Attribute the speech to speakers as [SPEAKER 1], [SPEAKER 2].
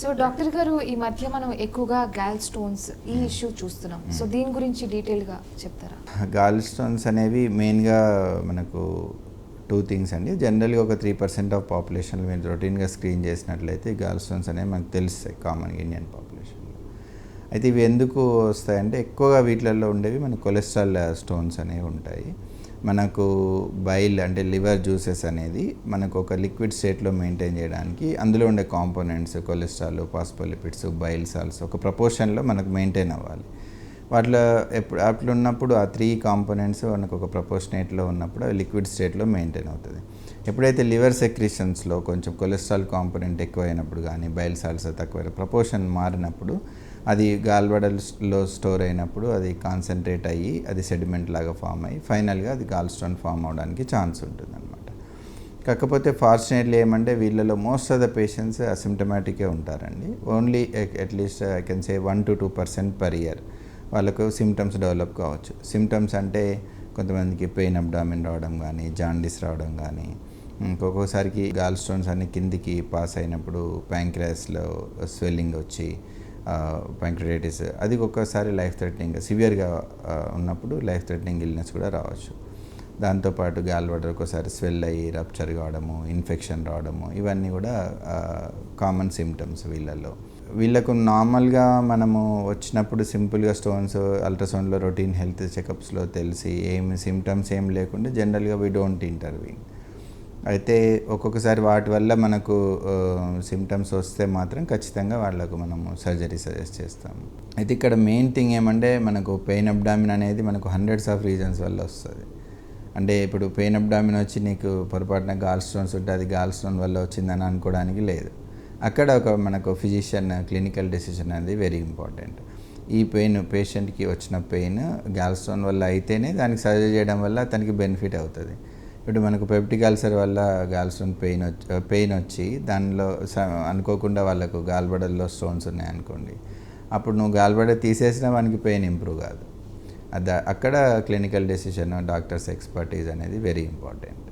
[SPEAKER 1] So doctor గారు ఈ మధ్య మనం ఎక్కువగా గాల్ స్టోన్స్ ఈ ఇష్యూ చూస్తున్నాం. సో దీని గురించి డీటెయిల్గా చెప్తారా?
[SPEAKER 2] గాల్ స్టోన్స్ అనేవి మెయిన్గా మనకు టూ థింగ్స్ అండి. జనరల్గా ఒక త్రీ పర్సెంట్ ఆఫ్ పాపులేషన్ మీరు రొటీన్గా స్క్రీన్ చేసినట్లయితే గాల్ స్టోన్స్ అనేవి మనకు తెలుస్తాయి కామన్ ఇండియన్ పాపులేషన్లో అయితే ఇవి ఎందుకు వస్తాయంటే ఎక్కువగా వీటిలలో ఉండేవి మన కొలెస్ట్రాల్ స్టోన్స్ అనేవి ఉంటాయి. మనకు బైల్ అంటే లివర్ జ్యూసెస్ అనేది మనకు ఒక లిక్విడ్ స్టేట్లో మెయింటైన్ చేయడానికి అందులో ఉండే components cholesterol phospholipids bile salts ఒక ప్రపోర్షన్లో మనకు మెయింటైన్ అవ్వాలి. వాటిలో ఎప్పుడు అట్లా ఉన్నప్పుడు ఆ త్రీ కాంపోనెంట్స్ మనకు ఒక ప్రపోర్షనేట్లో ఉన్నప్పుడు అవి లిక్విడ్ స్టేట్లో మెయింటైన్ అవుతుంది ఎప్పుడైతే లివర్ సెక్రిషన్స్లో కొంచెం కొలెస్ట్రాల్ కాంపోనెంట్ ఎక్కువ అయినప్పుడు కానీ బైల్ సాల్స్ తక్కువ ప్రపోర్షన్ మారినప్పుడు అది గాల్బడల్లో స్టోర్ అయినప్పుడు అది కాన్సన్ట్రేట్ అయ్యి అది సెడిమెంట్ లాగా ఫామ్ అయ్యి ఫైనల్గా అది గాల్ స్టోన్ ఫామ్ అవడానికి ఛాన్స్ ఉంటుంది అనమాట కాకపోతే ఫార్చునేట్లీ ఏమంటే వీళ్ళలో మోస్ట్ ఆఫ్ ద పేషెంట్స్ అసిమ్టమాటికే ఉంటారండి. Only at least I can say one to two percent per year వాళ్ళకు సిమ్టమ్స్ డెవలప్ కావచ్చు. సిమ్టమ్స్ అంటే కొంతమందికి పెయిన్ అబ్డామిన్ రావడం కానీ జాండీస్ రావడం కానీ ఇంకొకసారికి గాల్ స్టోన్స్ అన్ని కిందికి పాస్ అయినప్పుడు ప్యాంక్రాస్లో స్వెల్లింగ్ వచ్చి ప్యాంక్రటైటిస్ అది ఒక్కొక్కసారి లైఫ్ థ్రెటనింగ్ సివియర్గా ఉన్నప్పుడు లైఫ్ థ్రెటనింగ్ ఇల్నెస్ కూడా రావచ్చు. దాంతోపాటు గాల్ వాటర్ ఒకసారి స్వెల్ అయ్యి రప్చర్ కావడము ఇన్ఫెక్షన్ రావడము ఇవన్నీ కూడా కామన్ సిమ్టమ్స్ వీళ్ళల్లో. వీళ్ళకు నార్మల్గా మనము వచ్చినప్పుడు సింపుల్గా స్టోన్స్ అల్ట్రాసౌండ్లో రొటీన్ హెల్త్ చెకప్స్లో తెలిసి ఏమి సిమ్టమ్స్ ఏం లేకుండా జనరల్గా వీ డోంట్ ఇంటర్వీన్ అయితే ఒక్కొక్కసారి వాటి వల్ల మనకు సిమ్టమ్స్ వస్తే మాత్రం ఖచ్చితంగా వాళ్ళకు మనము సర్జరీ సజెస్ట్ చేస్తాము. అయితే ఇక్కడ మెయిన్ థింగ్ ఏమంటే మనకు పెయిన్ అబ్డామిన్ అనేది మనకు హండ్రెడ్స్ ఆఫ్ రీజన్స్ వల్ల వస్తుంది. అంటే ఇప్పుడు పెయిన్ అబ్డామిన్ వచ్చి నీకు పొరపాటున గాల్ స్టోన్స్ ఉంటే అది గాల్ స్టోన్ వల్ల వచ్చిందని అనుకోవడానికి లేదు. అక్కడ ఒక మనకు ఫిజిషియన్ క్లినికల్ డెసిషన్ అనేది వెరీ ఇంపార్టెంట్ ఈ పెయిన్ పేషెంట్కి వచ్చిన పెయిన్ గాల్ స్టోన్ వల్ల అయితేనే దానికి సర్జరీ చేయడం వల్ల తనకి బెనిఫిట్ అవుతుంది. ఇప్పుడు మనకు పెప్టిక్ అల్సర్ వల్ల గాల్ స్టోన్ పెయిన్ వచ్చి పెయిన్ వచ్చి దానిలో అనుకోకుండా వాళ్ళకు గాల్బడల్లో స్టోన్స్ ఉన్నాయనుకోండి అప్పుడు నువ్వు గాల్బడ తీసేసినా మనకి పెయిన్ ఇంప్రూవ్ కాదు. అద అక్కడ క్లినికల్ డెసిషన్ డాక్టర్స్ ఎక్స్పర్టీస్ అనేది వెరీ ఇంపార్టెంట్.